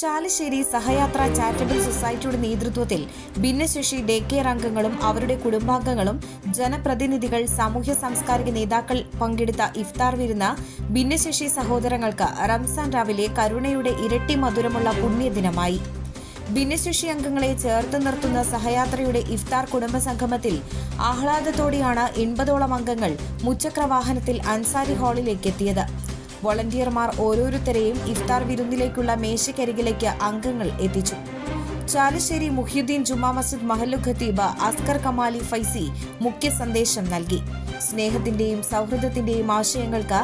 Chalissery സഹയാത്ര charitable സൊസൈറ്റിയുടെ നേതൃത്വത്തിൽ ഭിന്നശേഷി ഡേ കെയർ അംഗങ്ങളും അവരുടെ കുടുംബാംഗങ്ങളും ജനപ്രതിനിധികൾ സാമൂഹ്യ സാംസ്കാരിക നേതാക്കൾ പങ്കെടുത്ത ഇഫ്താർ വിരുന്ന ഭിന്നശേഷി സഹോദരങ്ങൾക്ക് റംസാൻ രാവിലെ കരുണയുടെ ഇരട്ടി മധുരമുള്ള പുണ്യദിനമായി. ഭിന്നശേഷി അംഗങ്ങളെ ചേർത്ത് നിർത്തുന്ന സഹയാത്രയുടെ ഇഫ്താർ കുടുംബ സംഗമത്തിൽ ആഹ്ലാദത്തോടെയാണ് എൺപതോളം അംഗങ്ങൾ മുച്ചക്ര വാഹനത്തിൽ അൻസാരി ഹാളിലേക്ക് എത്തിയത്. വോളണ്ടിയർമാർ ഓരോരുത്തരെയും ഇഫ്താർ വിരുന്നിലേക്കുള്ള മേശയ്ക്കരികിലേക്ക് അംഗങ്ങൾ എത്തിച്ചു. ചാലശ്ശേരി മുഹ്യുദ്ദീൻ ജുമാ മസ്ജിദ് മഹല്ലു ഖത്തീബ് അസ്കർ കമാലി ഫൈസി മുഖ്യ സന്ദേശം നൽകി. സ്നേഹത്തിന്റെയും സൗഹൃദത്തിന്റെയും ആശയങ്ങൾക്ക്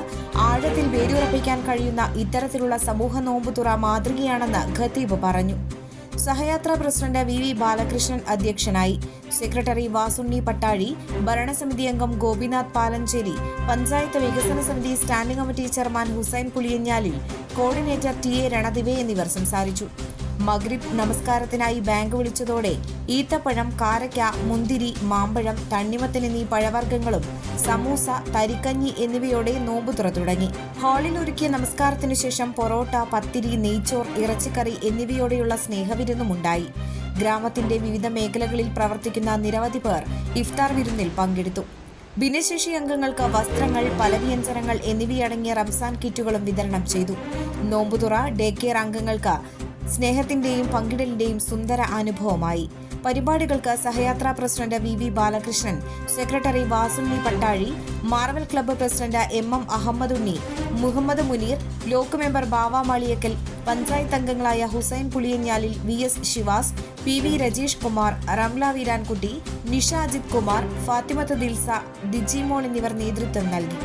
ആഴത്തിൽ വേരുറപ്പിക്കാൻ കഴിയുന്ന ഇത്തരത്തിലുള്ള സമൂഹ നോമ്പുതുറ മാതൃകയാണെന്ന് ഖത്തീബ് പറഞ്ഞു. Sahayatra president V V Balakrishnan അധ്യക്ഷനായി. സെക്രട്ടറി വാസുണ്ണി പട്ടാഴി ഭരണസമിതി അംഗം ഗോപിനാഥ് പാലഞ്ചേരി പഞ്ചായത്ത് വികസന സമിതി standing committee chairman Hussain Puliyanjalil coordinator T A Ranadive എന്നിവർ സംസാരിച്ചു. മഗ്രിബ് നമസ്കാരത്തിനായി ബാങ്ക് വിളിച്ചതോടെ ഈത്തപ്പഴം കാരയ്ക്ക മുന്തിരി മാമ്പഴം തണ്ണിമത്തൻ എന്നീ പഴവർഗങ്ങളും സമൂസ തരിക്കഞ്ഞി എന്നിവയോടെ നോമ്പുതുറ തുടങ്ങി. ഹാളിൽ ഒരുക്കിയ നമസ്കാരത്തിനു ശേഷം പൊറോട്ട പത്തിരി നെയ്ച്ചോർ ഇറച്ചിക്കറി എന്നിവയോടെയുള്ള സ്നേഹവിരുന്നുമുണ്ടായി. ഗ്രാമത്തിന്റെ വിവിധ മേഖലകളിൽ പ്രവർത്തിക്കുന്ന നിരവധി പേർ ഇഫ്താർ വിരുന്നിൽ പങ്കെടുത്തു. ഭിന്നശേഷി അംഗങ്ങൾക്ക് വസ്ത്രങ്ങൾ പലവ്യഞ്ജനങ്ങൾ എന്നിവയടങ്ങിയ റംസാൻ കിറ്റുകളും വിതരണം ചെയ്തു. നോമ്പുതുറ ഡേ കെയർ അംഗങ്ങൾക്ക് സ്നേഹത്തിന്റെയും പങ്കിടലിന്റെയും സുന്ദര അനുഭവമായി. പരിപാടികൾക്ക് Sahayatra president V V Balakrishnan secretary Vasunni Pattazhi Marvel club president M M Ahammed Unni Muhammed Muneer block member Bava Maliyakkal panchayat അംഗങ്ങളായ Hussain Puliyanjalil V S Sivas P V Rajeesh Kumar Ramla Veerankutty Nisha Ajith Kumar Fathimath Dilsa Dijimol എന്നിവർ നേതൃത്വം നൽകി.